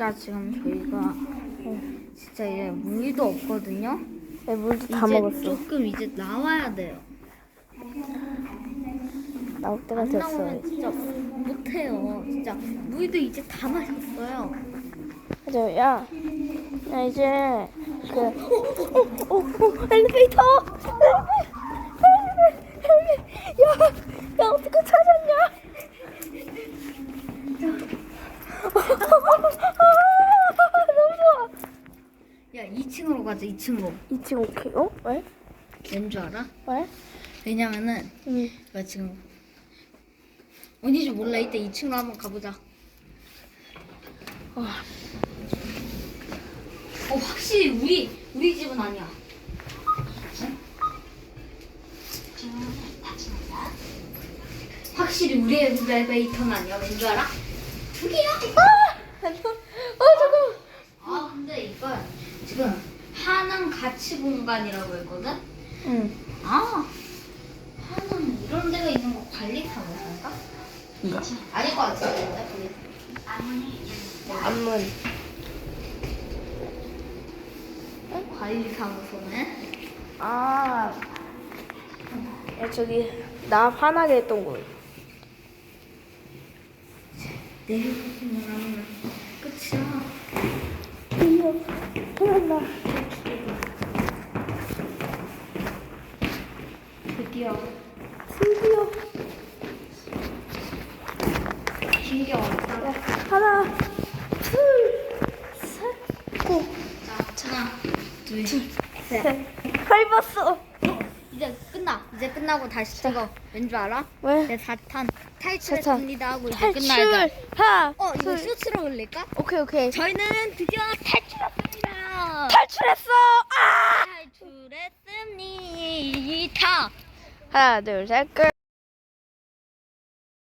진짜 지금 저희가 진짜 이제 물도 없거든요. 네, 물도 다 이제 먹었어. 조금 이제 나와야 돼요. 나올 때가 안 됐어. 나오면 진짜 못해요. 진짜 물도 이제 다 마셨어요. 맞아, 야, 야 이제 그, 오, 오, 오, 오, 엘리베이터, 엘리베이터, 야, 야 어떻게 찾았냐? 너무 좋아. 야 2층으로 가자 2층으로. 2층 오케이. 어? 왜? 왠줄 알아? 왜? 왜냐면은 응. 나 지금 어디지 몰라 이따 2층으로 한번 가보자. 어. 어 확실히 우리 우리 집은 아니야. 확실히 우리 엘리베이터는 아니야. 왠 줄 알아? 여기야. 아, 어 잠깐. 아 근데 이걸 지금 하남 가치 공간이라고 했거든. 응. 아 하남 이런 데가 있는 거 관리사무소인가? 이거. 아닐 것 같은데 관리사. 안문. 관리사무소네. 아. 야 저기 나 화나게 했던 곳. 내려오기만 하면 끝이야. 드디어 끝났다. 드디어 드디어. 신기하다. 야, 하나, 둘, 셋, 고, 자, 하나, 둘, 셋. 셋. 밟았어. 이제 끝나. 이제 끝나고 다시 찍어. 왠줄 알아? 왜? 내 4탄 탈출했습니다 하고 이제 끝나야 탈출. 돼. 하. 어, 이거 둘. 쇼츠로 올릴까? 오케이 오케이. 저희는 드디어 탈출했습니다. 탈출했어. 아! 탈출했습니다. 하나, 둘, 셋, 끝.